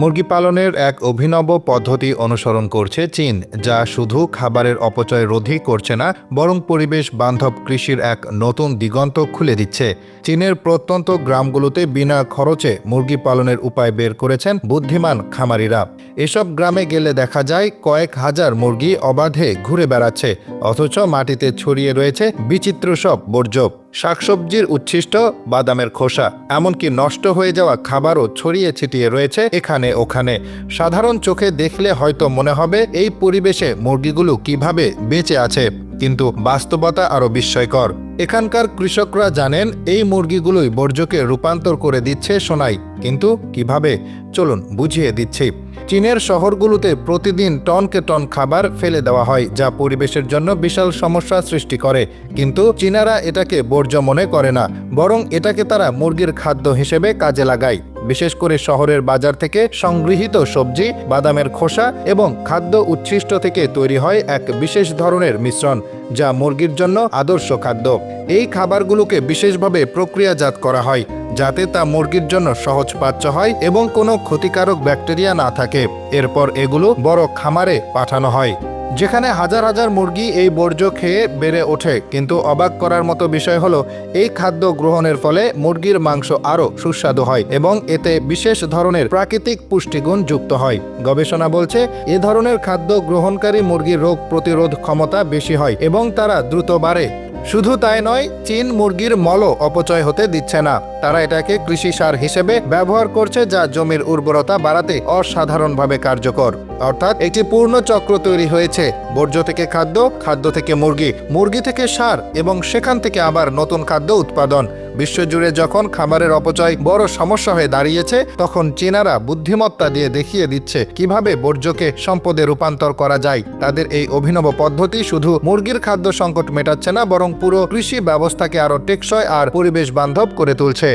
মুরগি পালনের এক অভিনব পদ্ধতি অনুসরণ করছে চীন, যা শুধু খাবারের অপচয় রোধই করছে না, বরং পরিবেশ বান্ধব কৃষির এক নতুন দিগন্ত খুলে দিচ্ছে। চীনের প্রত্যন্ত গ্রামগুলোতে বিনা খরচে মুরগি পালনের উপায় বের করেছেন বুদ্ধিমান খামারিরা। এসব গ্রামে গেলে দেখা যায় কয়েক হাজার মুরগি অবাধে ঘুরে বেড়াচ্ছে, অথচ মাটিতে ছড়িয়ে রয়েছে বিচিত্র সব বর্জ্য। শাকসবজির উচ্ছিষ্ট বাদামের খোসা, এমনকি নষ্ট হয়ে যাওয়া খাবারও ছড়িয়ে ছিটিয়ে রয়েছে এখানে ওখানে। সাধারণ চোখে দেখলে হয়তো মনে হবে, এই পরিবেশে মুরগিগুলো কীভাবে বেঁচে আছে? কিন্তু বাস্তবতা আরও বিস্ময়কর। এখানকার কৃষকরা জানেন, এই মুরগিগুলোই বর্জ্যকে রূপান্তর করে দিচ্ছে সোনাই। কিন্তু কীভাবে? চলুন বুঝিয়ে দিচ্ছি। চীনের শহরগুলোতে প্রতিদিন টনকে টন খাবার ফেলে দেওয়া হয়, যা পরিবেশের জন্য বিশাল সমস্যা সৃষ্টি করে। কিন্তু চীনারা এটাকে বর্জ্য মনে করে না, বরং এটাকে তারা মুরগির খাদ্য হিসেবে কাজে লাগায়। বিশেষ করে শহরের বাজার থেকে সংগৃহীত সবজি, বাদামের খোসা এবং খাদ্য উচ্ছিষ্ট থেকে তৈরি হয় এক বিশেষ ধরনের মিশ্রণ, যা মুরগির জন্য আদর্শ খাদ্য। এই খাবারগুলোকে বিশেষভাবে প্রক্রিয়াজাত করা হয়, যাতে তা মুরগির জন্য সহজপাচ্য হয় এবং কোনো ক্ষতিকারক ব্যাকটেরিয়া না থাকে। এরপর এগুলো বড় খামারে পাঠানো হয়। যেখানে হাজার হাজার মুরগি এই বর্জ্য খেয়ে বেড়ে ওঠে, কিন্তু অবাক করার মতো বিষয় হলো, এই খাদ্য গ্রহণের ফলে মুরগির মাংস আরও সুস্বাদু হয় এবং এতে বিশেষ ধরনের প্রাকৃতিক পুষ্টিগুণ যুক্ত হয়। গবেষণা বলছে, এ ধরনের খাদ্য গ্রহণকারী মুরগির রোগ প্রতিরোধ ক্ষমতা বেশি হয় এবং তারা দ্রুত বাড়ে। শুধু তাই নয়, চীন মুরগির মলও অপচয় হতে দিচ্ছে না। তারা এটাকে কৃষি সার হিসেবে ব্যবহার করছে যা জমির উর্বরতা বাড়াতে অসাধারণভাবে কার্যকর। অর্থাৎ একটি পূর্ণ চক্র তৈরি হয়েছে। বর্জ্য থেকে খাদ্য খাদ্য থেকে মুরগি মুরগি থেকে সার এবং সেখান থেকে আবার নতুন খাদ্য উৎপাদন। বিশ্বজুড়ে যখন খাবারের অপচয় বড় সমস্যা হয়ে দাঁড়িয়েছে, তখন চীনারা বুদ্ধিমত্তা দিয়ে দেখিয়ে দিচ্ছে কীভাবে বর্জ্যকে সম্পদে রূপান্তর করা যায়। তাদের এই অভিনব পদ্ধতি শুধু মুরগির খাদ্য সংকট মেটাচ্ছে না, বরং পুরো কৃষি ব্যবস্থাকে আরও টেকসই আর পরিবেশ বান্ধব করে তুলছে।